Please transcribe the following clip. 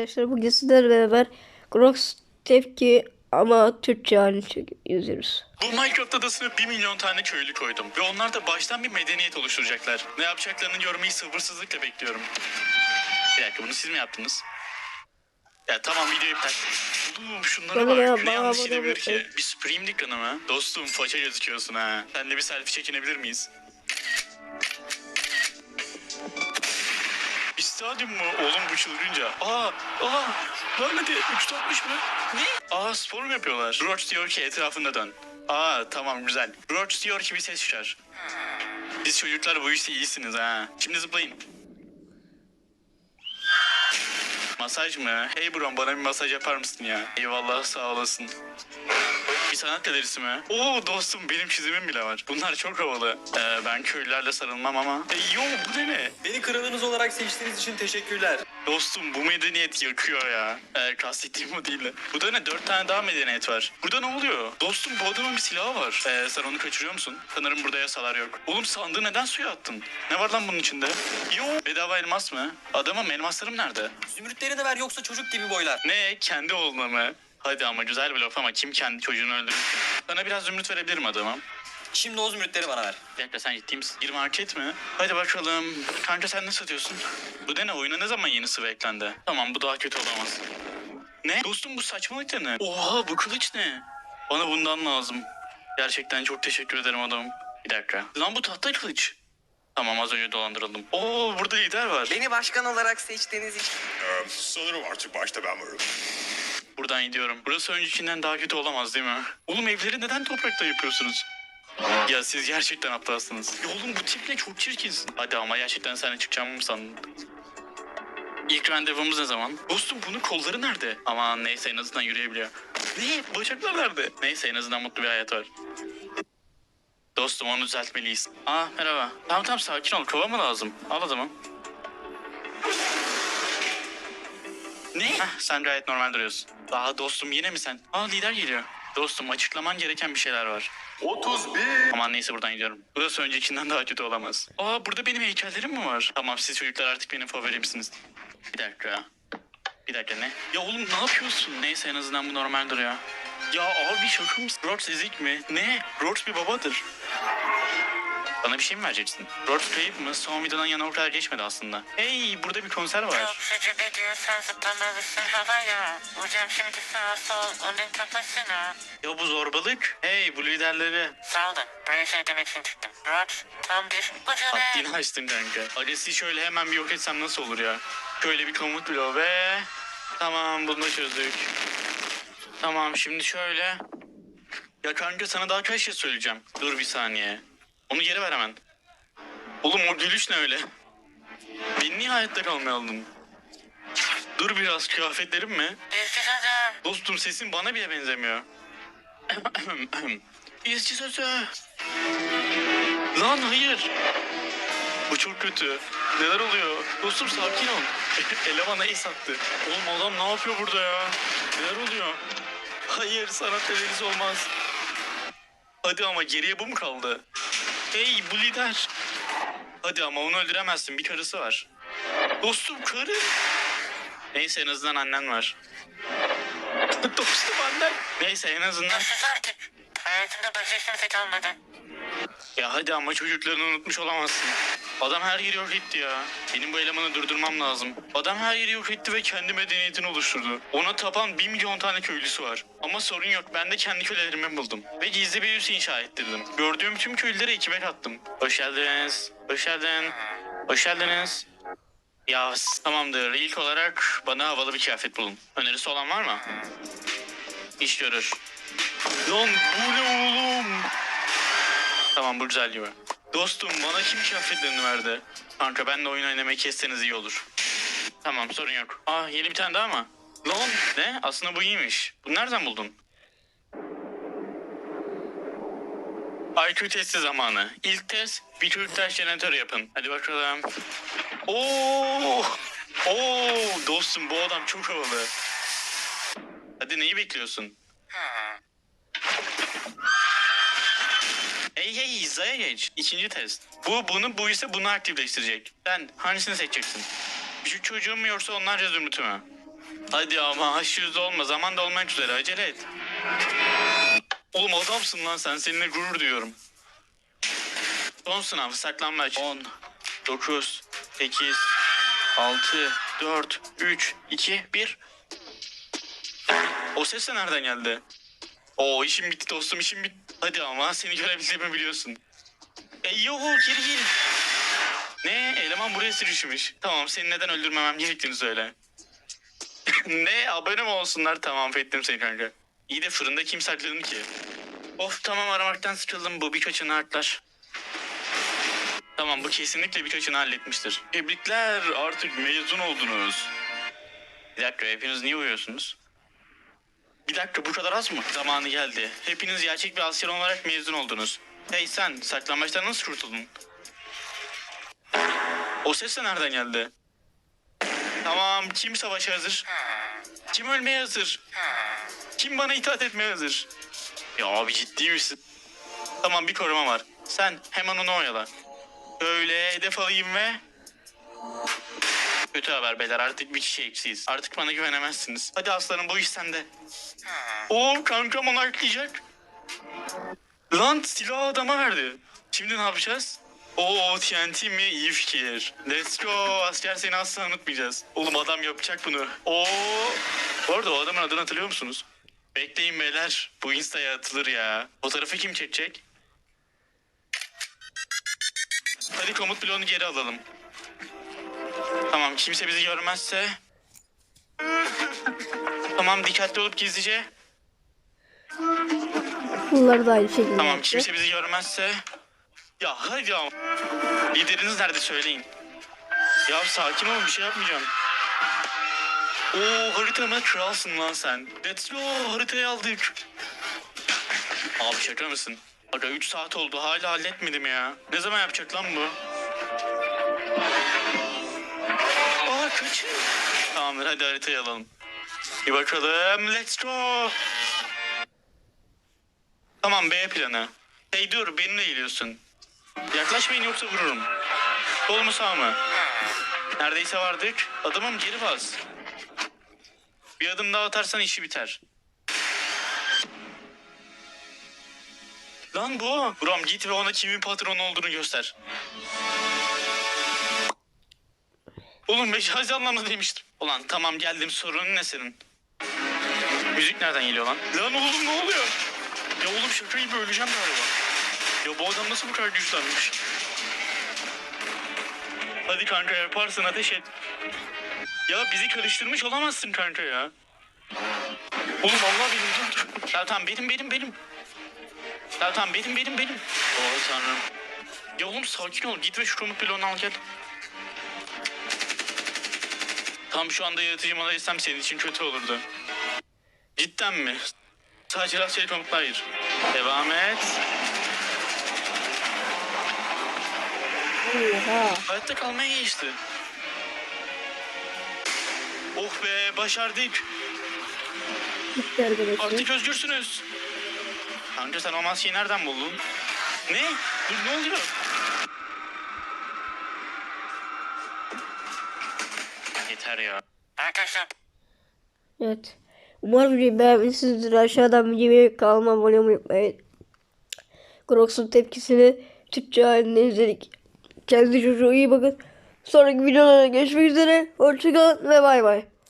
Arkadaşlar bugün sizlerle beraber Grox tepki ama Türkçe halini yazıyoruz. Bu Minecraft adasına 1 milyon tane köylü koydum. Ve onlar da baştan bir medeniyet oluşturacaklar. Ne yapacaklarını görmeyi sabırsızlıkla bekliyorum. Bir dakika bunu siz mi yaptınız? Ya tamam video iptal. Oğlum şunlara Bana bak. ya, Ne yanlış gidebilir ki? Bir Supreme dükkanı mı? Dostum faça gözüküyorsun ha. Seninle bir selfie çekinebilir miyiz? Stadyum mu? Oğlum bu çılgınca. Aa, aa, lan hadi 360 mı? Ne? Aa spor mu yapıyorlar? Roach diyor ki etrafında dön. Aa tamam güzel. Roach diyor ki bir ses çıkar. Siz çocuklar bu işte iyisiniz ha. Şimdi zıplayın. Masaj mı? Hey bro bana bir masaj yapar mısın ya? Eyvallah sağ olasın. Bir sanat galerisi mi? Oo dostum benim çizimim bile var. Bunlar çok havalı. Ee, ben köylülerle sarılmam ama. E, yo bu ne ne? Beni kralınız olarak seçtiğiniz için teşekkürler. Dostum bu medeniyet yakıyor ya. Ee, kastettiğim o değil de. Burada ne? Dört tane daha medeniyet var. Burada ne oluyor? Dostum bu adamın bir silahı var. Ee, sen onu kaçırıyor musun? Sanırım burada yasalar yok. Oğlum sandığı neden suya attın? Ne var lan bunun içinde? Yo bedava elmas mı? Adamım elmaslarım nerede? Zümrütleri de ver yoksa çocuk gibi boylar. Ne? Kendi oğluna mı? Hadi ama güzel bir laf ama kim kendi çocuğunu öldürür? Sana biraz zümrüt verebilirim adamım. Şimdi o zümrütleri bana ver. Bir dakika sen ciddi misin? Bir market mi? Hadi bakalım. Kanka sen ne satıyorsun? Bu da ne? Oyuna ne zaman yeni sıvı eklendi? Tamam bu daha kötü olamaz. Ne? Dostum bu saçmalık da ne? Oha bu kılıç ne? Bana bundan lazım. Gerçekten çok teşekkür ederim adamım. Bir dakika. Lan bu tahta kılıç. Tamam az önce dolandırıldım. Oo burada lider var. Beni başkan olarak seçtiğiniz için Ee, sanırım artık başta ben varım. Buradan gidiyorum. Burası öncekinden daha kötü olamaz değil mi? Oğlum evleri neden toprakta yapıyorsunuz? Ya siz gerçekten aptalsınız. Ya oğlum bu tiple çok çirkinsin. Hadi ama gerçekten sana çıkacağımı mı sandın? İlk randevumuz ne zaman? Dostum bunun kolları nerede? Aman neyse en azından yürüyebiliyor. Ne? Bacaklar nerede? Neyse en azından mutlu bir hayat var. Dostum onu düzeltmeliyiz. Aa merhaba. Tamam tamam sakin ol. Kova mı lazım? Al adamı. Ne? Heh, sen gayet normal duruyorsun. Aa dostum yine mi sen? Aa lider geliyor. Dostum açıklaman gereken bir şeyler var. 31. Aman neyse buradan gidiyorum. Burası öncekinden daha kötü olamaz. Aa burada benim heykellerim mi var? Tamam siz çocuklar artık benim favorimsiniz. Bir dakika. Bir dakika ne? Ya oğlum ne yapıyorsun? Neyse en azından bu normal duruyor. Ya abi şaka mısın? Rox ezik mi? Ne? Rox bir babadır. Bana bir şey mi vereceksin? Rox kayıp mı? Son videodan yana o kadar geçmedi aslında. Hey burada bir konser var. Çok sıcak ediyorsan zıplamalısın havaya. Hocam şimdi sağa sol onun kafasına. Ya bu zorbalık. Hey bu liderleri. Sağ olun. Böyle şey demek için çıktım. Rod tam bir ucube. Haddini açtın kanka. Ailesi şöyle hemen bir yok etsem nasıl olur ya? Şöyle bir komut bloğu ve... Tamam bunu da çözdük. Tamam şimdi şöyle... Ya kanka sana daha kaç şey söyleyeceğim. Dur bir saniye. Onu geri ver hemen. Oğlum o gülüş ne öyle? Beni niye hayatta kalmaya aldın? Dur biraz kıyafetlerim mi? Dostum sesin bana bile benzemiyor. İzci sözü. Lan hayır. Bu çok kötü. Neler oluyor? Dostum sakin ol. Elemana ace attı. Oğlum adam ne yapıyor burada ya? Neler oluyor? Hayır sanat galerisi olmaz. Hadi ama geriye bu mu kaldı? Hey bu lider. Hadi ama onu öldüremezsin bir karısı var. Dostum karı. Neyse en azından annen var. Dostum annen. Neyse en azından. Hayatımda başka kimse kalmadı. Ya hadi ama çocuklarını unutmuş olamazsın. Adam her yeri yok etti ya. Benim bu elemanı durdurmam lazım. Adam her yeri yok etti ve kendi medeniyetini oluşturdu. Ona tapan bir milyon tane köylüsü var. Ama sorun yok ben de kendi kölelerimi buldum. Ve gizli bir üs inşa ettirdim. Gördüğüm tüm köylüleri ekibe kattım. Hoş geldiniz. Hoş geldin. Hoş geldiniz. Ya tamamdır. İlk olarak bana havalı bir kıyafet bulun. Önerisi olan var mı? İş görür. Lan bu ne oğlum? Tamam bu güzel gibi. Dostum bana kim kıyafetlerini verdi? Kanka ben de oyun oynamayı kesseniz iyi olur. Tamam sorun yok. Aa yeni bir tane daha mı? Lan ne? Aslında bu iyiymiş. Bunu nereden buldun? IQ testi zamanı. İlk test bir Türktaş jeneratör yapın. Hadi bakalım. Oo! Oo! Dostum bu adam çok havalı. Hadi neyi bekliyorsun? Hey hizaya geç. İkinci test. Bu bunu bu ise bunu aktifleştirecek. Sen hangisini seçeceksin? Küçük çocuğum mu yoksa onlarca zümrütü mü? Hadi ama haşyüz olma. Zaman da olmak üzere. Acele et. Oğlum adamsın lan sen. Seninle gurur duyuyorum. Son sınav. Saklanmaç. 10, 9, 8, 6, 4, 3, 2, 1. O ses de nereden geldi? Oo işim bitti dostum işim bitti. Hadi ama seni görebildiğimi biliyorsun. E yok geri gel. Ne? Eleman buraya sürüşmüş. Tamam seni neden öldürmemem gerektiğini söyle. ne? Abone mi olsunlar? Tamam affettim seni kanka. İyi de fırında kim sakladın ki? Of tamam aramaktan sıkıldım bu birkaçını haklar. Tamam bu kesinlikle birkaçını halletmiştir. Tebrikler artık mezun oldunuz. Bir dakika hepiniz niye uyuyorsunuz? Bir dakika bu kadar az mı? Zamanı geldi. Hepiniz gerçek bir asker olarak mezun oldunuz. Hey sen saklambaçtan nasıl kurtuldun? O ses de nereden geldi? Tamam kim savaşa hazır? Kim ölmeye hazır? Kim bana itaat etmeye hazır? Ya abi ciddi misin? Tamam bir koruma var. Sen hemen onu oyala. Böyle hedef alayım ve... Kötü haber beyler artık bir kişi eksiyiz. Artık bana güvenemezsiniz. Hadi aslanım bu iş sende. Oo kankam onu aklayacak. Lan silahı adama verdi. Şimdi ne yapacağız? Oo TNT mi? İyi fikir. Let's go. Asker seni asla unutmayacağız. Oğlum adam yapacak bunu. Oo. Bu arada o adamın adını hatırlıyor musunuz? Bekleyin beyler. Bu instaya atılır ya. Fotoğrafı kim çekecek? Hadi komut bloğunu geri alalım. Tamam kimse bizi görmezse. tamam dikkatli olup gizlice. Bunlar da aynı şekilde. Tamam yaptı. kimse bizi görmezse. Ya hadi ama. Lideriniz nerede söyleyin. Ya sakin ol bir şey yapmayacağım. Oo haritamı kralsın lan sen. Let's go haritayı aldık. Abi şaka mısın? Aga 3 saat oldu hala halletmedim ya. Ne zaman yapacak lan bu? Tamamdır hadi haritayı alalım. Bir bakalım let's go. Tamam B planı. Hey dur benimle geliyorsun. Yaklaşmayın yoksa vururum. Sol mu sağ mı? Neredeyse vardık. Adamım geri bas. Bir adım daha atarsan işi biter. Lan bu. Buram git ve ona kimin patron olduğunu göster. Oğlum mecazi anlamda demiştim. Ulan tamam geldim sorunun ne senin? Müzik nereden geliyor lan? Lan oğlum ne oluyor? Ya oğlum şaka gibi öleceğim galiba. Ya bu adam nasıl bu kadar güçlenmiş? Hadi kanka yaparsın ateş et. Ya bizi karıştırmış olamazsın kanka ya. Oğlum Allah benim dur dur. Ya tamam benim benim benim. Ya tamam benim benim benim. Oh tanrım. Ya oğlum sakin ol git ve şu komut bloğunu al gel. Tam şu anda yaratıcı moda istem senin için kötü olurdu. Cidden mi? Sadece rastgele komutlar hayır. Devam et. Oha. Hayatta kalmaya geçti. Oh be başardık. Arkadaşlar. Artık özgürsünüz. Kanka sen o maskeyi nereden buldun? Ne? Dur ne oluyor? Yeter ya. Arkadaşlar Evet. Umarım videoyu beğenmişsinizdir. Aşağıdan videoyu kanalıma abone olmayı unutmayın. Crocs'un tepkisini Türkçe halinde izledik. Kendi çocuğu iyi bakın. Sonraki videolarda görüşmek üzere. Hoşçakalın ve bay bay.